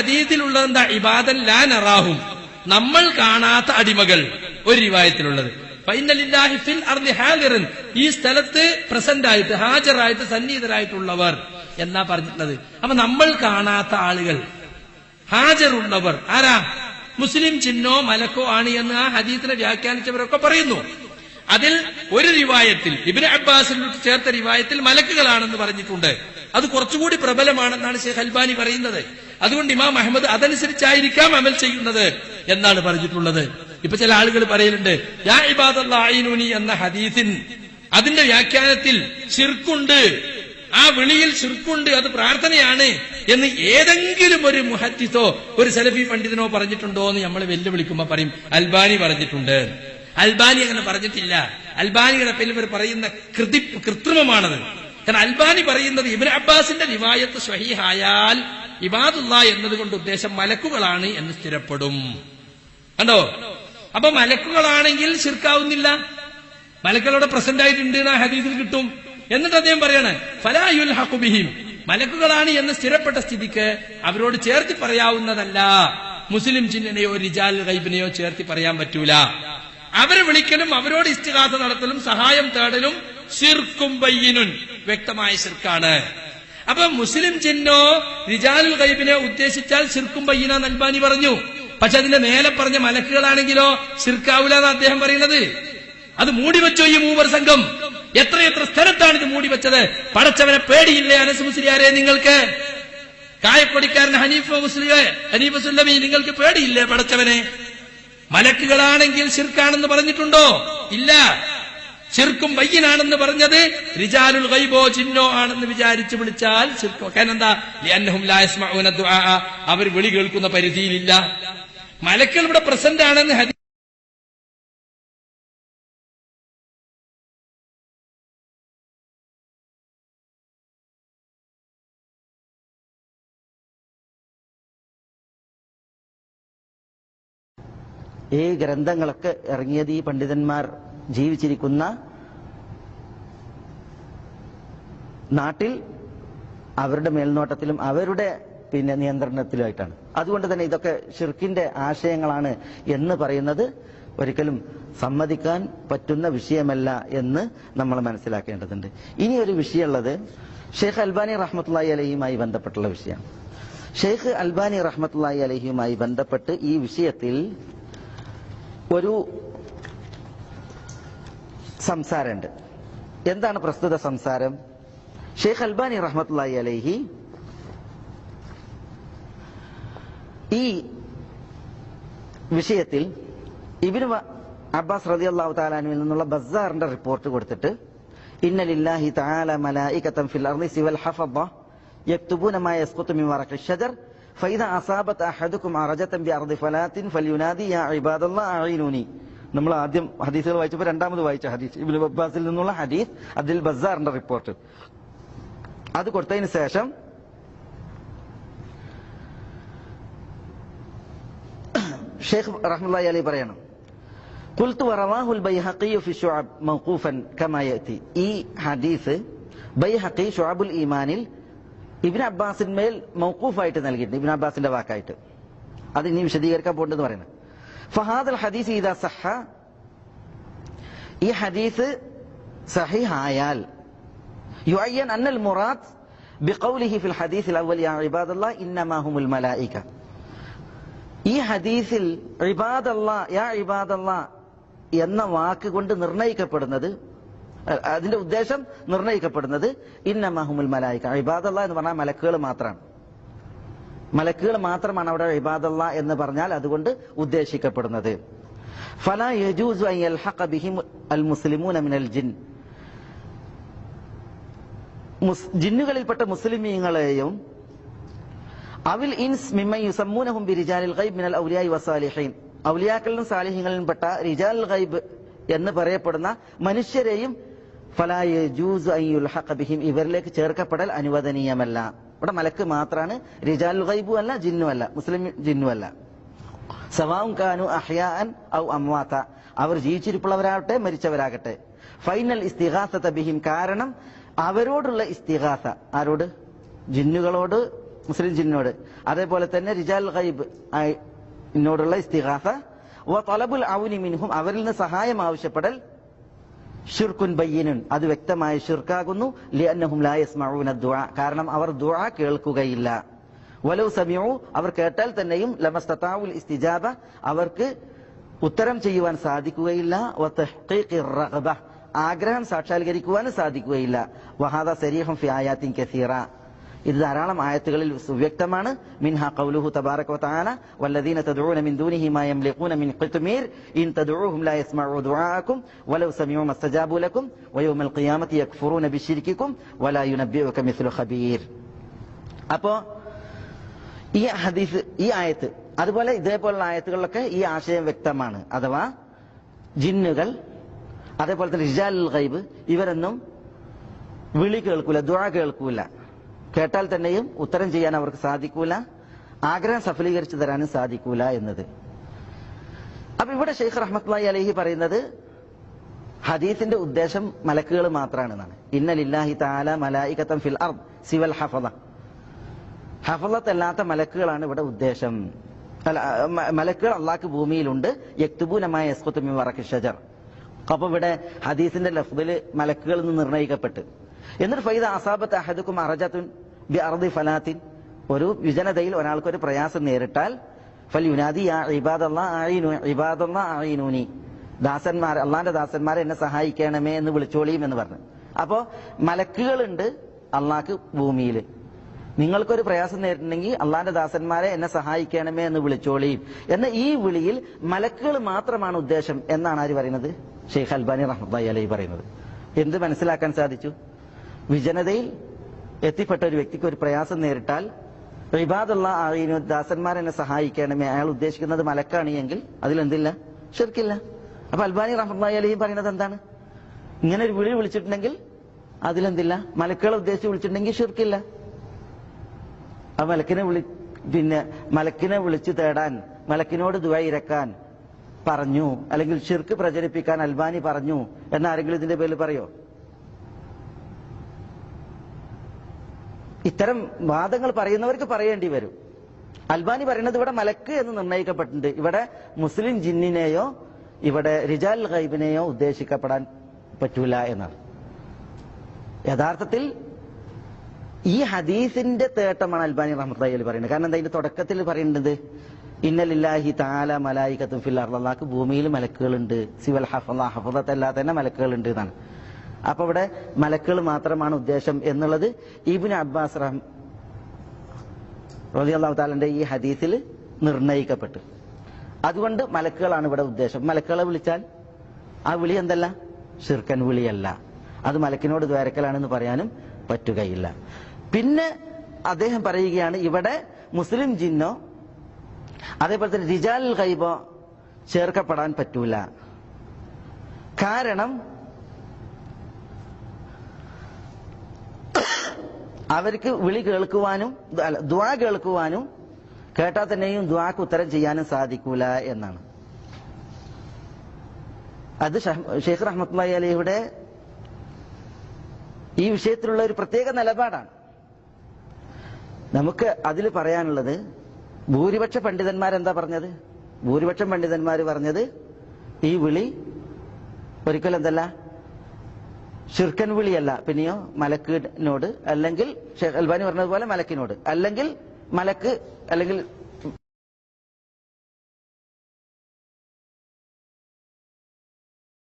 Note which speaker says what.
Speaker 1: ഹദീത്തിലുള്ളത് എന്താ? ഇബാദൻ ലാ നറാഹും. നമ്മൾ കാണാത്ത അടിമകൾ. ഒരു റിവായത്തിലുള്ളത്. ഫൈനലില്ലാഹി ഫിൽ അർദി ഈ സ്ഥലത്ത് പ്രസന്റ് ആയിട്ട് ഹാജറായിട്ട് സന്നിഹിതരായിട്ടുള്ളവർ. എന്നാ പറഞ്ഞിട്ടുള്ളത്? അപ്പൊ നമ്മൾ കാണാത്ത ആളുകൾ. ഹാജറുള്ളവർ. ആരാ? മുസ്ലിം ചിഹ്നോ മലക്കോ ആണ് എന്ന് ആ ഹദീത്തിനെ വ്യാഖ്യാനിച്ചവരൊക്കെ പറയുന്നു. അതിൽ ഒരു റിവായത്തിൽ ഇബിന് അബ്ബാസിൽ ചേർത്ത റിവായത്തിൽ മലക്കുകളാണെന്ന് പറഞ്ഞിട്ടുണ്ട്. അത് കുറച്ചുകൂടി പ്രബലമാണെന്നാണ് ഷെയ്ഖ് അൽബാനി പറയുന്നത്. അതുകൊണ്ട് ഇമാം അഹമ്മദ് അതനുസരിച്ചായിരിക്കാം അമൽ ചെയ്യുന്നത് എന്നാണ് പറഞ്ഞിട്ടുള്ളത്. ഇപ്പൊ ചില ആളുകൾ പറയലുണ്ട് യാ ഇബാദുനി എന്ന ഹദീസിൻ അതിന്റെ വ്യാഖ്യാനത്തിൽ ശിർക്കുണ്ട്. ആ വിളിയിൽ ശിർക്കുണ്ട് അത് പ്രാർത്ഥനയാണ് എന്ന് ഏതെങ്കിലും ഒരു മുഹത്തിസോ ഒരു സലഫി പണ്ഡിതനോ പറഞ്ഞിട്ടുണ്ടോ എന്ന് നമ്മൾ വെല്ലുവിളിക്കുമ്പോ പറയും. അൽബാനി പറഞ്ഞിട്ടുണ്ട്. അൽബാനി അങ്ങനെ പറഞ്ഞിട്ടില്ല. അൽബാനിയുടെ പേരിൽ ഇവർ പറയുന്ന കൃതി കൃത്രിമമാണത്. കാരണം അൽബാനി പറയുന്നത് ഇബിൻ അബ്ബാസിന്റെ റിവായത്ത് സ്വഹീഹായാൽ ഇബാദുള്ള എന്നതുകൊണ്ട് ഉദ്ദേശം മലക്കുകളാണ് എന്ന് സ്ഥിരപ്പെടും. കണ്ടോ? അപ്പൊ മലക്കുകളാണെങ്കിൽ ശിർക്കാവുന്നില്ല. മലക്കുകളുടെ പ്രസന്റ് ആയിട്ടുണ്ട് ആ ഹദീസിൽ കിട്ടും. എന്നിട്ട് അദ്ദേഹം പറയാണ് ഫലായുൽ ഹക്കുബിഹിം മലക്കുകളാണ് എന്ന് സ്ഥിരപ്പെട്ട സ്ഥിതിക്ക് അവരോട് ചേർത്തി പറയാവുന്നതല്ല. മുസ്ലിം ചിഹ്നനെയോ റിജാൽ ഗൈബിനെയോ ചേർത്തി പറയാൻ പറ്റൂല. അവരെ വിളിക്കലും അവരോട് ഇസ്തിഹാസ നടത്തലും സഹായം തേടലും സിർക്കും ബയ്യനുൻ. വ്യക്തമായ സിർക്കാണ് അപ്പൊ മുസ്ലിം ചിഹ്നോ റിജാലുൽ ഗൈബിനെ ഉദ്ദേശിച്ചാൽ സിർക്കും ബയ്യന നൽബാനി പറഞ്ഞു. പക്ഷെ അതിന്റെ മേലെ പറഞ്ഞ മലക്കുകളാണെങ്കിലോ സിർക്കാവൂല എന്ന് അദ്ദേഹം പറയുന്നത്? അത് മൂടിവെച്ചോ ഈ മൂവർ സംഘം? എത്രയെത്ര സ്ഥലത്താണ് ഇത് മൂടിവെച്ചത്? പടച്ചവനെ പേടിയില്ലേ അനസ് മുസ്ലിയാരെ നിങ്ങൾക്ക്? കായക്കൊടിക്കാരൻ ഹനീഫ് മുസ്ലിമെ ഹനീഫ് സുല്ലമി നിങ്ങൾക്ക് പേടിയില്ലേ പടച്ചവനെ? മലക്കുകളാണെങ്കിൽ ശിർക്കാണെന്ന് പറഞ്ഞിട്ടുണ്ടോ? ഇല്ല. ശിർക്കും വയ്യനാണെന്ന് പറഞ്ഞത് റിജാലുൽ ഗൈബോ ചിന്നോ ആണെന്ന് വിചാരിച്ച് വിളിച്ചാൽ എന്താ അവർ വിളി കേൾക്കുന്ന പരിധിയിലില്ല. മലക്കൾ ഇവിടെ പ്രസന്റ് ആണെന്ന്
Speaker 2: ഈ ഗ്രന്ഥങ്ങളൊക്കെ ഇറങ്ങിയത് ഈ പണ്ഡിതന്മാർ ജീവിച്ചിരിക്കുന്ന നാട്ടിൽ അവരുടെ മേൽനോട്ടത്തിലും അവരുടെ പിന്നെ നിയന്ത്രണത്തിലുമായിട്ടാണ്. അതുകൊണ്ട് തന്നെ ഇതൊക്കെ ഷിർക്കിന്റെ ആശയങ്ങളാണ് എന്ന് പറയുന്നത്. ഒരിക്കലും സമ്മതിക്കാൻ പറ്റുന്ന വിഷയമല്ല എന്ന് നമ്മൾ മനസ്സിലാക്കേണ്ടതുണ്ട്. ഇനി ഒരു വിഷയമുള്ളത് ഷെയ്ഖ് അൽബാനി റഹ്മത്തുള്ളി അലഹിയുമായി ബന്ധപ്പെട്ടുള്ള വിഷയമാണ്. ഷെയ്ഖ് അൽബാനി റഹ്മത്തുള്ളി അലഹിയുമായി ബന്ധപ്പെട്ട് ഈ വിഷയത്തിൽ ഒരു സംസാരമുണ്ട്. എന്താണ് പ്രസ്തുത സംസാരം? ഷെയ്ഖ് അൽബാനി റഹ്മത്തുള്ളി അലൈഹി ഈ വിഷയത്തിൽ ഇബിന് അബ്ബാസ് റതി അള്ളാഹു താലാനുവിൽ നിന്നുള്ള ബസാറിന്റെ റിപ്പോർട്ട് കൊടുത്തിട്ട് ഇന്നലില്ലാഹി തആല മലായികതൻ ഫിൽ അർദി സിവൽ ഹഫദ യക്തുബൂന മാ فإذا أصابت أحدكم عرجة بأرض فلات فلينادي يا عباد الله أعينوني. نعم لأدم حديث الوائج وفي رندام الوائج حديث ابن عباس اللي نقول حديث هذا البزار عند الريبورت هذا كورتين سيشم شيخ رحمه الله يلي برينا قلت ورواه البيهقي في شعب موقوفا كما يأتي إي حديث بيهقي شعب الإيمان ഇബിൻ അബ്ബാസിന്മേൽ മൗക്കൂഫായിട്ട് നൽകിയിട്ടുണ്ട്. ഇബിൻ അബ്ബാസിന്റെ വാക്കായിട്ട്. അത് ഇനി വിശദീകരിക്കാൻ പോകണ്ടെന്ന് പറയുന്നത് ഫഹാദൽ ഹദീസ് ഈദാ സഹ. ഈ ഹദീസ് സഹിഹായാൽ. യുഅയ്യൻ അന്നൽ മുറാദ് ബിഖൗലിഹി ഫിൽ ഹദീസിൽ അവൽ യാ ഇബാദല്ല ഇന്നമാഹുമുൽ മലായിക. ഈ ഹദീസിൽ ഇബാദല്ല യാ ഇബാദല്ല എന്ന വാക്ക് കൊണ്ട് നിർണയിക്കപ്പെടുന്നത് അതിന്റെ ഉദ്ദേശം നിർണയിക്കപ്പെടുന്നത് ഇന്നമഹുമുൽ മലായിക്ക ഇബാദല്ല എന്ന് പറഞ്ഞാൽ മലക്കുകൾ മാത്രമാണ് മലക്കുകൾ മാത്രമാണ് അവിടെ ഇബാദല്ല എന്ന് പറഞ്ഞാൽ അതുകൊണ്ട് ഉദ്ദേശിക്കപ്പെടുന്നത്. ഫല അൽ മിനൽ ജിൻ. ജിന്നുകളിൽപ്പെട്ട മുസ്ലിമീങ്ങളെയും അവിൽ ഇൻസ് യുസമ്മൂനഹും ബിരിജാലിൽ ഗൈബ് മിനൽ ഔലിയായി വസാലിഹീൻ ഔലിയാക്കളിലും സാലിഹ്യങ്ങളിലും പെട്ട റിജാൽ ഗൈബ് എന്ന് പറയപ്പെടുന്ന മനുഷ്യരെയും ഫലായ ബിഹിം. ഇവരിലേക്ക് ചേർക്കപ്പെടൽ അനുവദനീയമല്ല. ഇവിടെ മലക്ക് മാത്രമാണ് റിജാൽ ഗൈബും അല്ല ജിന്നുമല്ല മുസ്ലിം ജിന്നുമല്ല സവാവും കാനു അഹ്യാൻ ഔ അമ്വാത്ത അവർ ജീവിച്ചിരിപ്പുള്ളവരാകട്ടെ മരിച്ചവരാകട്ടെ. ഫൈനൽ ഇസ്തിഹാസ ബിഹിം കാരണം അവരോടുള്ള ഇസ്തിഹാസ ആരോട്? ജിന്നുകളോട് മുസ്ലിം ജിന്നോട്. അതേപോലെ തന്നെ റിജാൽ ഗൈബ് എന്നോടുള്ള ഇസ്തിഹാസ വ തലബുൽ ഔനി മിൻഹും അവരിൽ നിന്ന് സഹായം ആവശ്യപ്പെടൽ ഷിർക്കുൻ ബയ്യനുൻ. അത് വ്യക്തമായ ഷിർക്കാകുന്നു ലിഅന്നഹും ലാ യസ്മഊന ദുആ. കാരണം അവർ ദുആ കേൾക്കുകയില്ല. വലൗ സമിഉ. അവർ കേട്ടാൽ തന്നെയും ലമസ്തതാഉൽ ഇസ്തിജാബ അവർക്ക് ഉത്തരം ചെയ്യുവാൻ സാധിക്കുകയില്ല. വ തഹ്ഖീഖിർ റഗ്ബ. ആഗ്രഹം സാക്ഷാത്കരിക്കുവാനും സാധിക്കുകയില്ല. വഹാദ സരീഹും ഫി ആയാത്തിൻ കസീറ. ഇത് ധാരാളം ആയത്തുകളിൽ സുവ്യക്തമാണ് മിൻഹ ഖൗലുഹു തബാറക വതആല വല്ലദീന തദ്ഊന മിൻ ദൂനിഹി മാ യംലിഖൂന മിൻ ഖിത്മീർ ഇൻ തദ്ഊഹും ലാ യസ്മഉ ദുആഅക്കും വലൗ സമിഉ മസ്തജാബു ലക്കും വയൗമൽ ഖിയാമത്തി യക്ഫുറൂന ബിശ്ശിർക്കിക്കും വലാ യുനബ്ബിഉക മിസ്ലു ഖബീർ അപ്പോ ഈ ഹദീസ് ഈ ആയത്ത് അതുപോലെ ഇതേപോലുള്ള ആയത്തുകളിലൊക്കെ ഈ ആശയം വ്യക്തമാണ് അഥവാ ജിന്നുകൾ അതേപോലെ തന്നെ റിജാൽ ഗൈബ് ഇവരൊന്നും വിളി കേൾക്കൂല ദുആ കേൾക്കൂല കേട്ടാൽ തന്നെയും ഉത്തരം ചെയ്യാൻ അവർക്ക് സാധിക്കൂല. ആഗ്രഹം സഫലീകരിച്ചു തരാനും സാധിക്കൂല എന്നത്. അപ്പൊ ഇവിടെ ഷെയ്ഖ് റഹ്മത്ലായി അലഹി പറയുന്നത് ഹദീസിന്റെ ഉദ്ദേശം മലക്കുകൾ മാത്രമാണെന്നാണ് ഇന്നലില്ലാഹി താല മലായികത്തം ഫിൽ അർദ് സിവൽ ഹഫദ. ഹഫലത്തല്ലാത്ത മലക്കുകളാണ് ഇവിടെ ഉദ്ദേശം. മലക്കുകൾ അള്ളാഹ്ക്ക് ഭൂമിയിലുണ്ട്. യക്തുബൂനമായ യസ്കുത്തുമി വറക്ക് ഷജർ. അപ്പൊ ഇവിടെ ഹദീസിന്റെ ലഫ്ദിൽ മലക്കുകൾ നിന്ന് നിർണയിക്കപ്പെട്ട്. എന്നിട്ട് ഫൈദ അസാബത്ത് അഹദുക്കും അറജത്തുൻ ബി അർദി ഫലാത്തിൻ. ഒരു വിജനതയിൽ ഒരാൾക്ക് ഒരു പ്രയാസം നേരിട്ടാൽ ഫൽ യുനാദി ആയിനൂനി ദാസന്മാർ അള്ളാന്റെ ദാസന്മാരെ എന്നെ സഹായിക്കണമേ എന്ന് വിളിച്ചോളിയും എന്ന് പറഞ്ഞു. അപ്പോ മലക്കുകളുണ്ട് അള്ളാഹ്ക്ക് ഭൂമിയിൽ നിങ്ങൾക്കൊരു പ്രയാസം നേരിട്ടുണ്ടെങ്കിൽ അള്ളാന്റെ ദാസന്മാരെ എന്നെ സഹായിക്കണമേ എന്ന് വിളിച്ചോളിയും. എന്ന ഈ വിളിയിൽ മലക്കുകൾ മാത്രമാണ് ഉദ്ദേശം എന്നാണ് ആര് പറയുന്നത്? ഷെയ്ഖ് അൽബാനി റഹ്മി അലൈ പറയുന്നത്. എന്ത് മനസ്സിലാക്കാൻ സാധിച്ചു? വിജനതയിൽ എത്തിപ്പെട്ട ഒരു വ്യക്തിക്ക് ഒരു പ്രയാസം നേരിട്ടാൽ റിബാദുള്ള ആയിനു ദാസന്മാർ എന്നെ സഹായിക്കണമേ അയാൾ ഉദ്ദേശിക്കുന്നത് മലക്കാണ് എങ്കിൽ അതിലെന്തില്ല ശരിക്കില്ല അപ്പൊ അൽബാനി റഹ്മായി അലിയും പറയുന്നത് എന്താണ്? ഇങ്ങനെ ഒരു വിളി വിളിച്ചിട്ടുണ്ടെങ്കിൽ അതിലെന്തില്ല മലക്കുകളെ ഉദ്ദേശിച്ച് വിളിച്ചിട്ടുണ്ടെങ്കിൽ ഷിർക്കില്ല. ആ മലക്കിനെ വിളി പിന്നെ മലക്കിനെ വിളിച്ചു തേടാൻ മലക്കിനോട് ദുവ ഇരക്കാൻ പറഞ്ഞു അല്ലെങ്കിൽ ഷിർക്ക് പ്രചരിപ്പിക്കാൻ അൽബാനി പറഞ്ഞു എന്നാരെങ്കിലും ഇതിന്റെ പേരിൽ പറയോ? ഇത്തരം വാദങ്ങൾ പറയുന്നവർക്ക് പറയേണ്ടി വരും. അൽബാനി പറയുന്നത് ഇവിടെ മലക്ക് എന്ന് നിർണയിക്കപ്പെട്ടിട്ടുണ്ട്. ഇവിടെ മുസ്ലിം ജിന്നിനെയോ ഇവിടെ റിജാൽ ഖൈബിനെയോ ഉദ്ദേശിക്കപ്പെടാൻ പറ്റൂല എന്നാണ്. യഥാർത്ഥത്തിൽ ഈ ഹദീസിന്റെ തേട്ടമാണ് അൽബാനി റഹ്മത്തയ്യൽ പറയുന്നത്. കാരണം എന്താ ഇതിന്റെ തുടക്കത്തിൽ പറയുന്നത് ഇന്നലില്ലാഹി താല മലായിക്കത്തും ഫിൽ അള്ളാഹ്ക്ക് ഭൂമിയിൽ മലക്കുകളുണ്ട്. സിവൽ ഹഫല ഹഫലത്തല്ലാതെ തന്നെ മലക്കുകളുണ്ട് എന്നാണ്. അപ്പൊ ഇവിടെ മലക്കുകൾ മാത്രമാണ് ഉദ്ദേശം എന്നുള്ളത് ഇബിൻ അബ്ബാസ് റഹം റലി അള്ളാഹു താലന്റെ ഈ ഹദീസിൽ നിർണയിക്കപ്പെട്ടു അതുകൊണ്ട് മലക്കുകളാണ് ഇവിടെ ഉദ്ദേശം. മലക്കുകളെ വിളിച്ചാൽ ആ വിളി എന്തല്ല? ഷിർക്കൻ വിളിയല്ല. അത് മലക്കിനോട് ദ്വാരക്കലാണെന്ന് പറയാനും പറ്റുകയില്ല. പിന്നെ അദ്ദേഹം പറയുകയാണ് ഇവിടെ മുസ്ലിം ജിന്നോ അതേപോലെ തന്നെ റിജാൽ കൈബോ ചേർക്കപ്പെടാൻ പറ്റൂല. കാരണം അവർക്ക് വിളി കേൾക്കുവാനും ദ്വാ കേൾക്കുവാനും കേട്ടാൽ തന്നെയും ദ്വാക്ക് ഉത്തരം ചെയ്യാനും സാധിക്കൂല എന്നാണ്. അത് ഷെയ്ഖ് റഹ്മത്തുള്ളി അലിയുടെ ഈ വിഷയത്തിലുള്ള ഒരു പ്രത്യേക നിലപാടാണ്. നമുക്ക് അതിൽ പറയാനുള്ളത് ഭൂരിപക്ഷ പണ്ഡിതന്മാരെന്താ പറഞ്ഞത്? ഭൂരിപക്ഷം പണ്ഡിതന്മാർ പറഞ്ഞത് ഈ വിളി ഒരിക്കലും എന്തല്ല ഷിർക്കൻ വിളിയല്ല. പിന്നെയോ മലക്കിനോട്. അല്ലെങ്കിൽ അൽബാനി പറഞ്ഞതുപോലെ മലക്കിനോട്. അല്ലെങ്കിൽ മലക്ക് അല്ലെങ്കിൽ